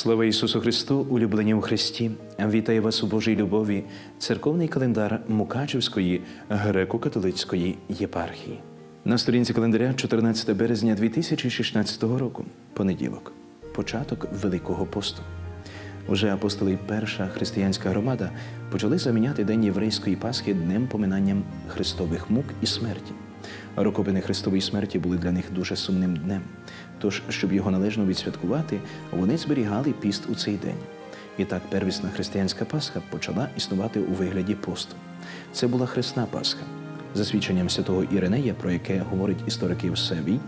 Слава Ісусу Христу, улюблені у Христі! Вітаю вас у Божій любові, церковний календар Мукачевської греко-католицької єпархії. На сторінці календаря 14 березня 2016 року, понеділок, початок Великого посту. Уже апостоли перша християнська громада почали заміняти день єврейської Пасхи днем поминанням Христових мук і смерті. Роковини Христової смерті були для них дуже сумним днем. Тож, щоб його належно відсвяткувати, вони зберігали піст у цей день. І так первісна християнська Пасха почала існувати у вигляді посту. Це була хресна Пасха. За свідченням святого Іринея, про яке говорить історик Євсевій,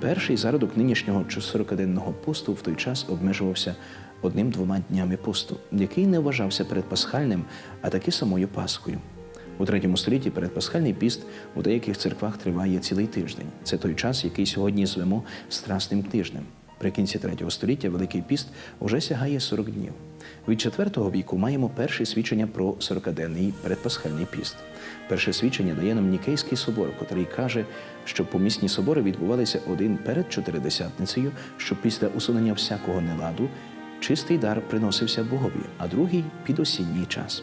перший зародок нинішнього 40-денного посту в той час обмежувався одним-двома днями посту, який не вважався передпасхальним, а таки самою Пасхою. У третьому столітті передпасхальний піст у деяких церквах триває цілий тиждень. Це той час, який сьогодні звемо страсним тижнем. При кінці третього століття Великий піст уже сягає 40 днів. Від IV віку маємо перше свідчення про 40-денний передпасхальний піст. Перше свідчення дає нам Нікейський собор, котрий каже, що помісні собори відбувалися один перед чотиридесятницею, щоб після усунення всякого неладу чистий дар приносився Богові, а другий під осінній час.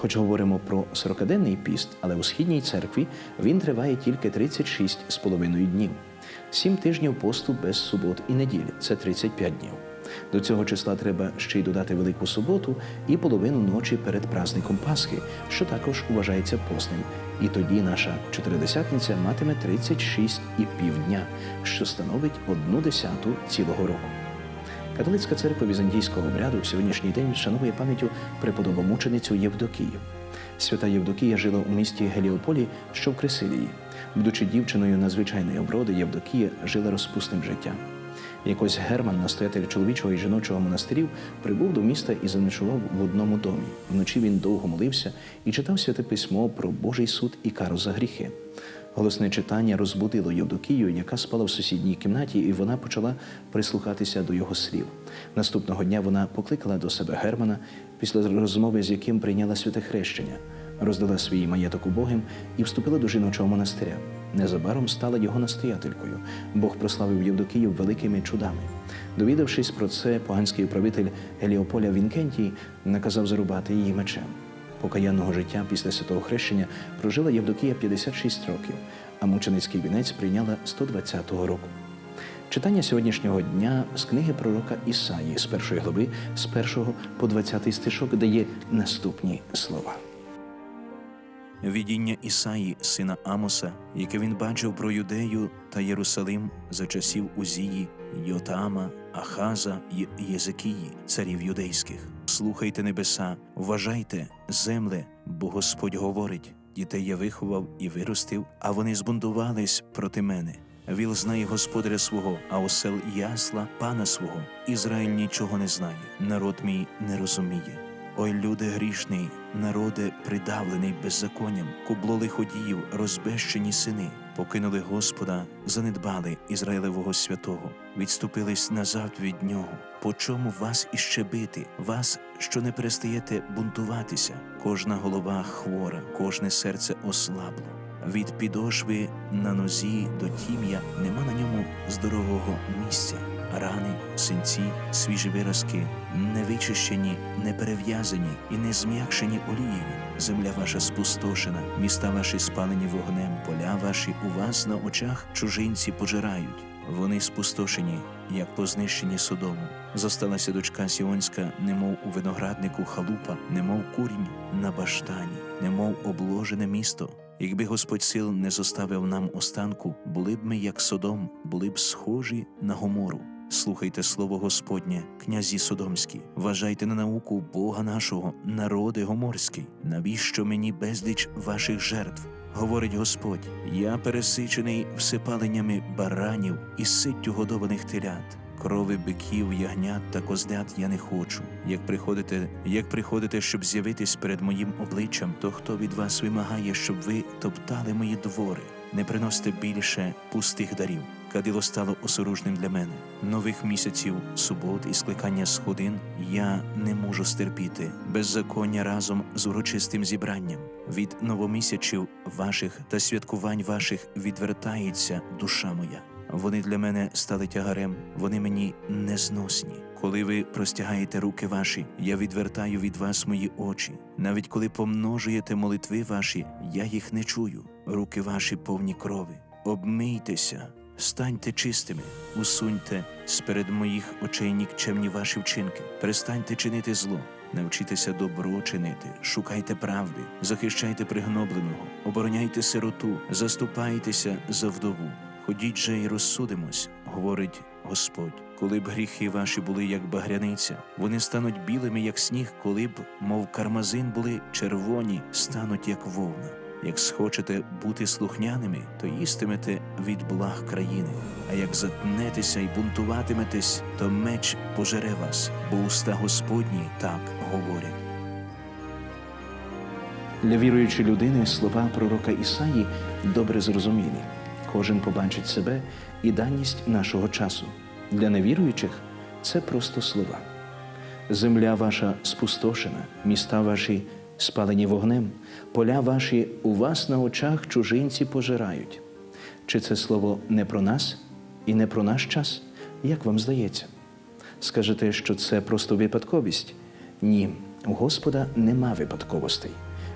Хоч говоримо про 40-денний піст, але у східній церкві він триває тільки 36 з половиною днів. Сім тижнів посту без субот і неділі це 35 днів. До цього числа треба ще й додати Велику суботу і половину ночі перед праздником Пасхи, що також вважається постним. І тоді наша чотиридесятниця матиме 36 і півдня, що становить одну десяту цілого року. Католицька церква візантійського обряду в сьогоднішній день вшановує пам'яттю преподобомученицю Євдокію. Свята Євдокія жила у місті Геліополі, що в Кресилії. Будучи дівчиною надзвичайної оброди, Євдокія жила розпусним життям. Якось Герман, настоятель чоловічого і жіночого монастирів, прибув до міста і заночував в одному домі. Вночі він довго молився і читав святе письмо про Божий суд і кару за гріхи. Голосне читання розбудило Євдокію, яка спала в сусідній кімнаті, і вона почала прислухатися до його слів. Наступного дня вона покликала до себе Германа, після розмови з яким прийняла святе хрещення, роздала свій маєток убогим і вступила до жіночого монастиря. Незабаром стала його настоятелькою. Бог прославив Євдокію великими чудами. Довідавшись про це, поганський управитель Геліополя Вінкентій наказав зарубати її мечем. Покаянного життя після святого хрещення прожила Євдокія 56 років, а мученицький вінець прийняла 120-го року. Читання сьогоднішнього дня з книги пророка Ісаї з першої глави, з 1 по 20 стишок дає наступні слова. Видіння Ісаї, сина Амоса, яке він бачив про Юдею та Єрусалим за часів Узії, Йотама, Ахаза й Єзекії, царів юдейських. Слухайте небеса, вважайте, земле, бо Господь говорить: дітей я виховав і виростив, а вони збунтувались проти мене. Віл знає господаря свого, а осел ясла пана свого. Ізраїль нічого не знає, народ мій не розуміє. Ой, люди грішний, народе придавлений беззаконням, кубло лиходіїв, розбещені сини, покинули Господа, занедбали Ізраїлевого святого, відступились назад від нього. По чому вас іще бити, вас, що не перестаєте бунтуватися? Кожна голова хвора, кожне серце ослабло. Від підошви на нозі до тім'я нема на ньому здорового місця. Рани, синці, свіжі виразки, не вичищені, не перев'язані і не зм'якшені олією. Земля ваша спустошена, міста ваші спалені вогнем, поля ваші у вас на очах чужинці пожирають. Вони спустошені, як по знищенні Содому. Зосталася дочка Сіонська, немов у винограднику халупа, немов курінь на баштані, немов обложене місто. Якби Господь сил не зоставив нам останку, були б ми, як Содом, були б схожі на Гомору. Слухайте слово Господнє, князі Содомські, вважайте на науку Бога нашого, народи гоморський. Навіщо мені безліч ваших жертв? Говорить Господь: я пересичений всипаленнями баранів і ситтю годованих телят. Крови биків, ягнят та козлят я не хочу. Як приходите, як приходите, щоб з'явитись перед моїм обличчям, то хто від вас вимагає, щоб ви топтали мої двори? Не приносите більше пустих дарів. Кадило стало осоружним для мене. Нових місяців, субот і скликання сходин я не можу стерпіти. Беззаконня разом з урочистим зібранням. Від новомісячів ваших та святкувань ваших відвертається душа моя. Вони для мене стали тягарем, вони мені незносні. Коли ви простягаєте руки ваші, я відвертаю від вас мої очі. Навіть коли помножуєте молитви ваші, я їх не чую. Руки ваші повні крові. Обмийтеся, станьте чистими, усуньте сперед моїх очей нікчемні ваші вчинки. Перестаньте чинити зло. Навчітеся добро чинити, шукайте правди, захищайте пригнобленого, обороняйте сироту, заступайтеся за вдову. Ходіть же і розсудимось, говорить Господь. Коли б гріхи ваші були як багряниця, вони стануть білими, як сніг, коли б, мов кармазин, були червоні, стануть як вовна. Як схочете бути слухняними, то їстимете від благ країни. А як затнетеся і бунтуватиметесь, то меч пожере вас, бо уста Господні так говорять. Для віруючої людини слова пророка Ісаї добре зрозумілі. Кожен побачить себе і даність нашого часу. Для невіруючих це просто слова. Земля ваша спустошена, міста ваші спалені вогнем, поля ваші у вас на очах чужинці пожирають. Чи це слово не про нас і не про наш час? Як вам здається? Скажете, що це просто випадковість? Ні, у Господа нема випадковостей.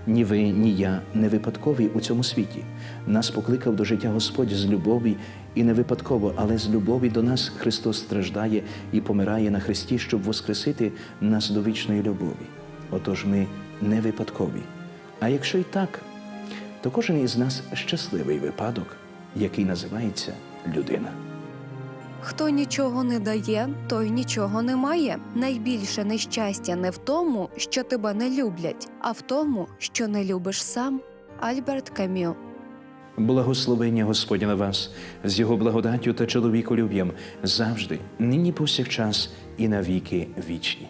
Ні ви, ні я не випадкові у цьому світі. Нас покликав до життя Господь з любові і не випадково, але з любові до нас Христос страждає і помирає на Христі, щоб воскресити нас до вічної любові. Отож ми не випадкові. А якщо і так, то кожен із нас щасливий випадок, який називається людина. Хто нічого не дає, той нічого не має. Найбільше нещастя не в тому, що тебе не люблять, а в тому, що не любиш сам. Альберт Кам'ю Благословення Господня на вас з його благодаттю та чоловіколюб'ям завжди, нині повсякчас і навіки вічні.